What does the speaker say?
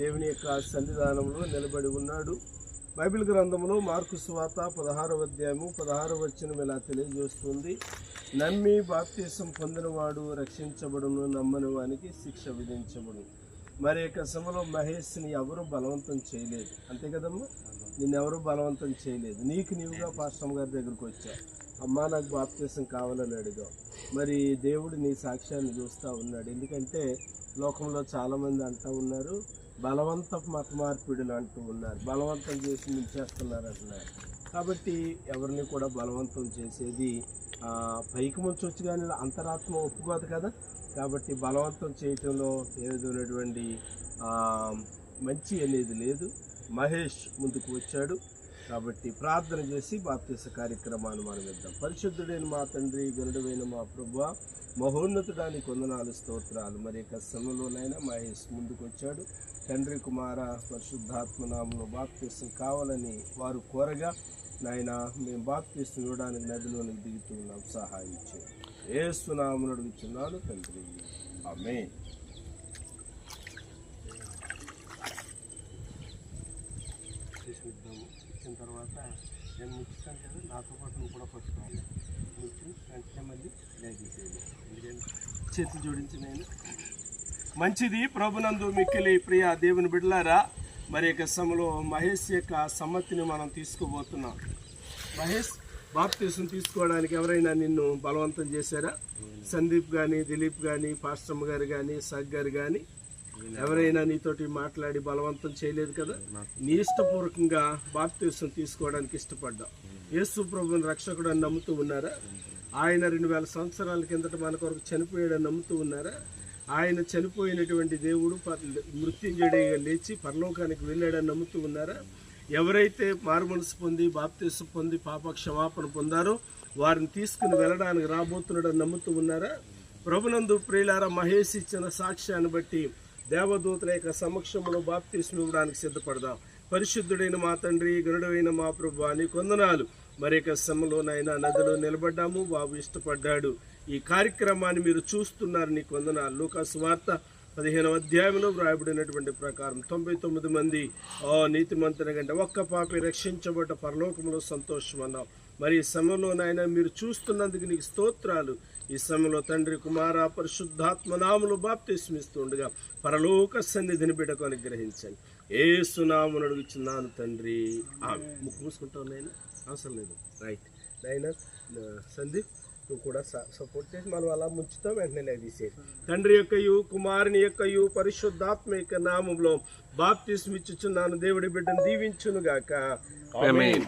దేవుని యొక్క సన్నిధానంలో నిలబడి ఉన్నాడు. బైబిల్ గ్రంథంలో మార్కు స్వాత పదహారవ అధ్యాయము పదహారవ వచనం ఇలా తెలియజేస్తుంది. నమ్మి బాప్తీసం పొందినవాడు రక్షించబడును నమ్మని వానికి శిక్ష విధించబడు మరి యొక్క సమలో మహేష్ని ఎవరు బలవంతం చేయలేదు? అంతే కదమ్మా? నిన్నెవరు బలవంతం చేయలేదు. నీకు నీవుగా పాశ్రమ గారి దగ్గరకు వచ్చా. అమ్మా నాకు బాప్తీసం కావాలని అడిగావు. మరి దేవుడు నీ సాక్ష్యాన్ని చూస్తూ ఉన్నాడు. ఎందుకంటే లోకంలో చాలామంది అంటూ ఉన్నారు. బలవంతపు మత మార్పిడులు అంటూ ఉన్నారు. బలవంతం చేసి నిలిచేస్తున్నారు అంటున్నారు. కాబట్టి ఎవరిని కూడా బలవంతం చేసేది పైకి ముంచవచ్చు కానీ అంతరాత్మ ఒప్పుకోదు కదా. కాబట్టి బలవంతం చేయటంలో ఏదైనటువంటి మంచి అనేది లేదు. మహేష్ ముందుకు వచ్చాడు. కాబట్టి ప్రార్థన చేసి బాప్తీస కార్యక్రమాన్ని మనం ఇద్దాం పరిశుద్ధుడైన మా తండ్రి గరుడమైన మా ప్రభు మహోన్నతుడానికి వందనాలు స్తోత్రాలు. మరి యొక్క సమయంలోనైనా మహేష్ ముందుకు వచ్చాడు. తండ్రి కుమార పరిశుద్ధాత్మనామంలో బాప్తీసం కావాలని వారు కోరగా నాయన మేము బాప్తీసం ఇవ్వడానికి నదిలోనికి దిగుతూ ఉన్నాం. సహాయం చేయండి. ఏసునామను అడుగుతున్నాను తండ్రి. ఆమె ఇద్దాము ఇచ్చిన తర్వాత నేను ముచ్చుతాను కదా నాతో పాటు నువ్వు కూడా పట్టుకోవాలి ముచ్చి వెంటనే మళ్ళీ లేగేసేది ఎందుకంటే చేతి జోడించి నేను మంచిది. ప్రభునందు మిక్కిలి ప్రియ దేవుని బిడ్డలారా మరి యొక్క సమలో మహేష్ యొక్క సమ్మతిని మనం తీసుకోబోతున్నాం. మహేష్ బాప్తీసం తీసుకోవడానికి ఎవరైనా నిన్ను బలవంతం చేశారా? సందీప్ కానీ దిలీప్ కానీ పాస్టమ్ గారు కానీ సగ్ గారు కానీ ఎవరైనా నీతోటి మాట్లాడి బలవంతం చేయలేదు కదా? నీ ఇష్టపూర్వకంగా బాప్తీసం తీసుకోవడానికి ఇష్టపడ్డావు. యేసు ప్రభుని రక్షకుడు అని నమ్ముతూ ఉన్నారా? ఆయన రెండు వేల సంవత్సరాల కిందట మన కొరకు చనిపోయాడని నమ్ముతూ ఉన్నారా? ఆయన చనిపోయినటువంటి దేవుడు పర్- లేచి పరలోకానికి వెళ్ళాడని నమ్ముతూ ఉన్నారా? ఎవరైతే మారుమనసు పొంది బాప్తీసం పొంది పాప క్షమాపణ పొందారో వారిని తీసుకుని వెళ్ళడానికి రాబోతున్నాడని నమ్ముతూ ఉన్నారా? ప్రభునందు ప్రియులారా మహేష్ ఇచ్చిన సాక్ష్యాన్ని బట్టి దేవదూతల యొక్క సమక్షంలో బాప్తీసం ఇవ్వడానికి సిద్ధపడదాం. పరిశుద్ధుడైన మా తండ్రి గరుడైన మా ప్రభు అని కొందనాలు. మరి యొక్క సమలోనైనా నదిలో నిలబడ్డాము బాబు ఇష్టపడ్డాడు. ఈ కార్యక్రమాన్ని మీరు చూస్తున్నారు నీ కొందనాలు. లూకాసు వార్త పదిహేనవ అధ్యాయంలో వ్రాయబడినటువంటి ప్రకారం తొంభై తొమ్మిది మంది ఓ నీతిమంతుని కంటే ఒక్క పాపి రక్షించబడ్డ పరలోకంలో సంతోషం అన్నాం మరి సమయంలోనైనా మీరు చూస్తున్నందుకు నీకు స్తోత్రాలు. ఈ సమయంలో తండ్రి కుమార పరిశుద్ధాత్మ నాములు బాప్తిస్మిస్తుండగా పరలోక సన్నిధిని బిడకు అనుగ్రహించండి. ఏ సునామును అడుగుచున్నాను తండ్రి. ఆమె ముక్కు మూసుకుంటావు నాయన? అవసరం లేదు. రైట్. నాయన సందీప్ నువ్వు కూడా సపోర్ట్ చేసి మనం అలా ముంచుతాం వెంటనే తీసేది తండ్రి యొక్కయు కుమారుని యొక్కయు పరిశుద్ధాత్మ యొక్క నామంలో బాప్తిస్మిచ్చుచున్నాను. దేవుడి బిడ్డను దీవించును గాక ఆమేన్.